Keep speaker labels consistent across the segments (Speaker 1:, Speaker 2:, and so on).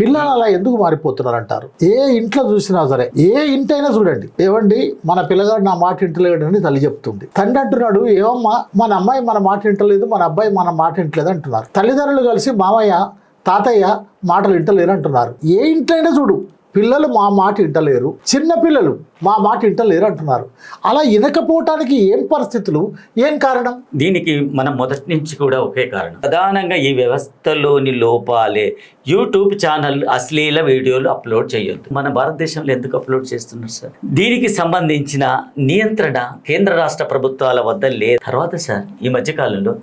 Speaker 1: పిల్లలు అలా ఎందుకు మారిపోతున్నారు అంటారు ఏ ఇంట్లో చూసినా సరే ఏ ఇంటైనా చూడండి. ఏవండి? మన పిల్లగాడు నా మాట ఇంటలేడు అని తల్లి చెప్తుంది. తండ్రి అంటున్నాడు ఏమమ్మా మన అమ్మాయి మన మాట ఇంటలేదు మన అబ్బాయి మన మాట ఇంటలేదు అంటున్నారు. తల్లిదండ్రులు కలిసి మామయ్య తాతయ్య మాటలు ఇంటలేరు అంటున్నారు. ఏ ఇంటైనా చూడు. పిల్లలు మా మాట ఇంటలేరు చిన్న పిల్లలు మా మాట ఇంటలేరు అంటున్నారు. అలా ఇనకపోవటానికి ఏం పరిస్థితులు? ఏం కారణం?
Speaker 2: దీనికి మనం మొదటి నుంచి కూడా ఒకే కారణం. ప్రధానంగా ఈ వ్యవస్థలోని లోపాలే. యూట్యూబ్ ఛానల్ అశ్లీల వీడియోలు అప్లోడ్ చేయొద్దు. మన భారతదేశంలో ఎందుకు అప్లోడ్ చేస్తున్నారు సార్? దీనికి సంబంధించిన నియంత్రణ కేంద్ర రాష్ట్ర ప్రభుత్వాల వద్ద లేదు. తర్వాత సార్ ఈ మధ్యకాలంలో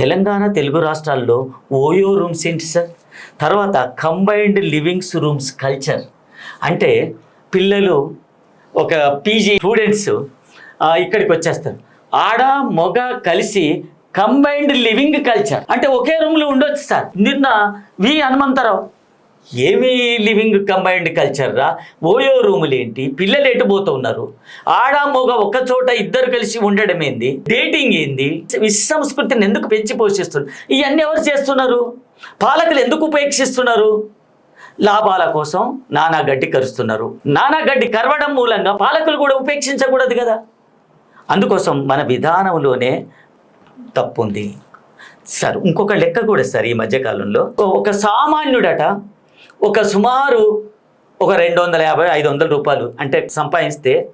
Speaker 2: తెలంగాణ తెలుగు రాష్ట్రాల్లో ఓయో రూమ్స్ ఏంటి సార్? తర్వాత కంబైన్డ్ లివింగ్స్ రూమ్స్ కల్చర్. అంటే పిల్లలు ఒక పీజీ స్టూడెంట్స్ ఇక్కడికి వచ్చేస్తారు. ఆడ మొగ కలిసి కంబైన్డ్ లివింగ్ కల్చర్. అంటే ఒకే రూమ్లో ఉండొచ్చు సార్. నిన్న వి హనుమంతరావు ఏమి లివింగ్ కంబైన్డ్ కల్చర్ రా? ఓయో రూములు ఏంటి? పిల్లలు ఎటు ఉన్నారు? ఆడ మొగ ఒక చోట ఇద్దరు కలిసి ఉండడం ఏంది? డేటింగ్ ఏంది? విశ్వసంస్కృతిని ఎందుకు పెంచి పోషిస్తున్నారు? ఇవన్నీ ఎవరు చేస్తున్నారు? పాలకులు ఎందుకు ఉపేక్షిస్తున్నారు? లాభాల కోసం నానా గడ్డి కరుస్తున్నారు. నానా గడ్డి కరవడం మూలంగా పాలకులు కూడా ఉపేక్షించకూడదు కదా. అందుకోసం మన విధానంలోనే తప్పు ఉంది సార్ ఇంకొక లెక్క కూడా సార్ ఈ మధ్యకాలంలో. ఒక సామాన్యుడట ఒక సుమారు ఒక రెండు వందల యాభై ఐదు వందల రూపాయలు అంటే సంపాదిస్తే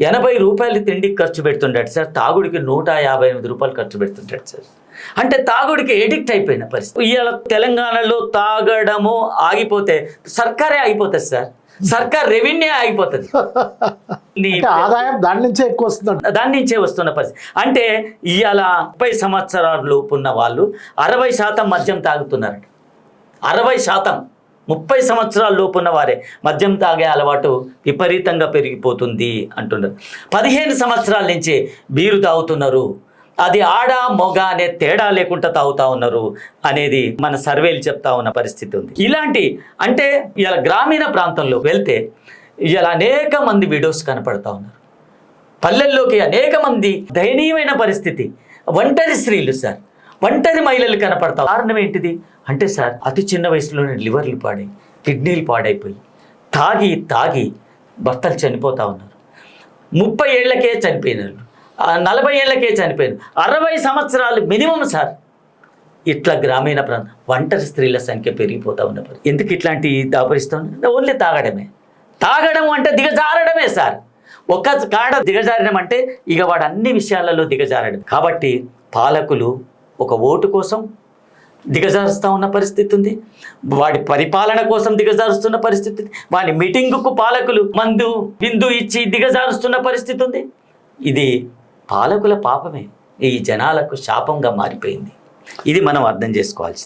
Speaker 2: ఎనభై రూపాయలు తిండికి ఖర్చు పెడుతుంటాడు సార్. తాగుడికి నూట యాభై ఎనిమిది రూపాయలు ఖర్చు పెడుతుంటాడు సార్. అంటే తాగుడికి ఎడిక్ట్ అయిపోయిన పరిస్థితి. ఇవాళ తెలంగాణలో తాగడము ఆగిపోతే సర్కారే ఆగిపోతుంది సార్. సర్కార్ రెవెన్యూ ఆగిపోతుంది.
Speaker 1: ఆదాయం దాని నుంచే ఎక్కువ వస్తుందంట.
Speaker 2: దాని నుంచే వస్తున్న పరిస్థితి. అంటే ఇవాళ ముప్పై సంవత్సరాల లోపు ఉన్న వాళ్ళు అరవై శాతం మద్యం తాగుతున్నారట. అరవై శాతం. ముప్పై సంవత్సరాల లోపు ఉన్న వారే. మద్యం తాగే అలవాటు విపరీతంగా పెరిగిపోతుంది అంటున్నారు. పదిహేను సంవత్సరాల నుంచి బీరు తాగుతున్నారు. అది ఆడ మొగ అనే తేడా లేకుండా తాగుతా ఉన్నారు అనేది మన సర్వేలు చెప్తా ఉన్న పరిస్థితి ఉంది. ఇలాంటి అంటే ఇలా గ్రామీణ ప్రాంతంలో వెళ్తే ఇలా అనేక మంది వీడియోస్ కనపడతా ఉన్నారు. పల్లెల్లోకి అనేక మంది దయనీయమైన పరిస్థితి. ఒంటరి స్త్రీలు సార్. ఒంటరి మహిళలు కనపడతావు. కారణం ఏంటిది? అంటే సార్ అతి చిన్న వయసులోనే లివర్లు పాడై కిడ్నీలు పాడైపోయి తాగి తాగి భర్తలు చనిపోతూ ఉన్నారు. ముప్పై ఏళ్ళకే చనిపోయినారు. నలభై ఏళ్ళకే చనిపోయినారు. అరవై సంవత్సరాలు మినిమం సార్. ఇట్లా గ్రామీణ ప్రాంతం ఒంటరి స్త్రీల సంఖ్య పెరిగిపోతూ ఉన్నప్పుడు ఎందుకు ఇట్లాంటి దాపరిస్తాం? ఓన్లీ తాగడమే. తాగడం అంటే దిగజారడమే సార్. ఒక కాడ దిగజారడం అంటే ఇక వాడు అన్ని విషయాలలో దిగజారడం. కాబట్టి పాలకులు ఒక ఓటు కోసం దిగజారుస్తూ ఉన్న పరిస్థితి ఉంది. వాడి పరిపాలన కోసం దిగజారుస్తున్న పరిస్థితి ఉంది. వాడి మీటింగుకు పాలకులు మందు బిందు ఇచ్చి దిగజారుస్తున్న పరిస్థితి ఉంది. ఇది పాలకుల పాపమే. ఈ జనాలకు శాపంగా మారిపోయింది. ఇది మనం అర్థం చేసుకోవాల్సింది.